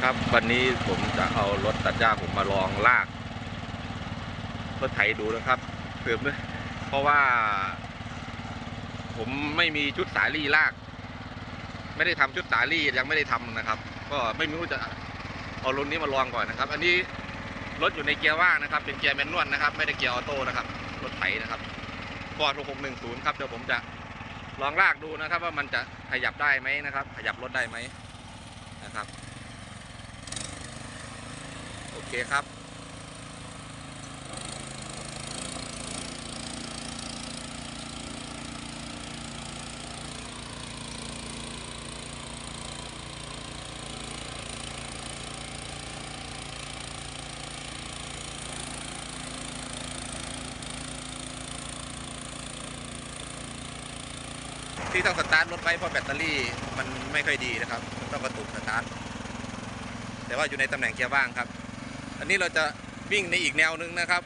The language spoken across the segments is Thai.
ครับวันนี้ผมจะเอารถตัดหญ้าผมมาลองลากรถไถดูนะครับเติมด้วยเพราะว่า ผมไม่มีชุดสาลี่ลาก ไม่ได้ทำชุดสาลี่ยังไม่ได้ทำนะครับ ก็ไม่รู้จะเอารุ่นนี้มาลองก่อนนะครับ อันนี้รถอยู่ในเกียร์ว่างนะครับ เป็นเกียร์แมนนวลนะครับ ไม่ได้เกียร์ออโต้นะครับรถไถนะครับฟอร์ด6610ครับเดี๋ยวผมจะลองลากดูนะครับ ว่ามันจะขยับได้ไหมนะครับ ขยับรถได้ไหมนะครับ เคครับที่ต้องสตาร์ทรถไว้เพราะแบตเตอรี่มันไม่ค่อยดีนะครับ ต้องกระตุกสตาร์ทแต่ว่าอยู่ในตำแหน่งเกียร์ว่างครับ อันนี้เราจะวิ่งในอีกแนวหนึ่งนะครับ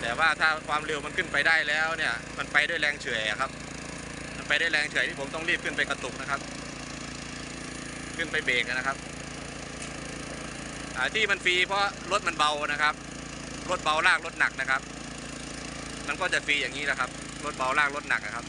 แต่ว่าถ้าความเร็วมันขึ้นไปได้แล้วเนี่ย มันไปด้วยแรงเฉื่อยครับ มันไปด้วยแรงเฉื่อยที่ผมต้องรีบขึ้นไปกระตุกนะครับ ขึ้นไปเบรกนะครับที่มันฟรีเพราะรถมันเบานะครับ รถเบาลากรถหนักนะครับ มันก็จะฟรีอย่างนี้แหละครับ รถเบาลากรถหนักนะครับ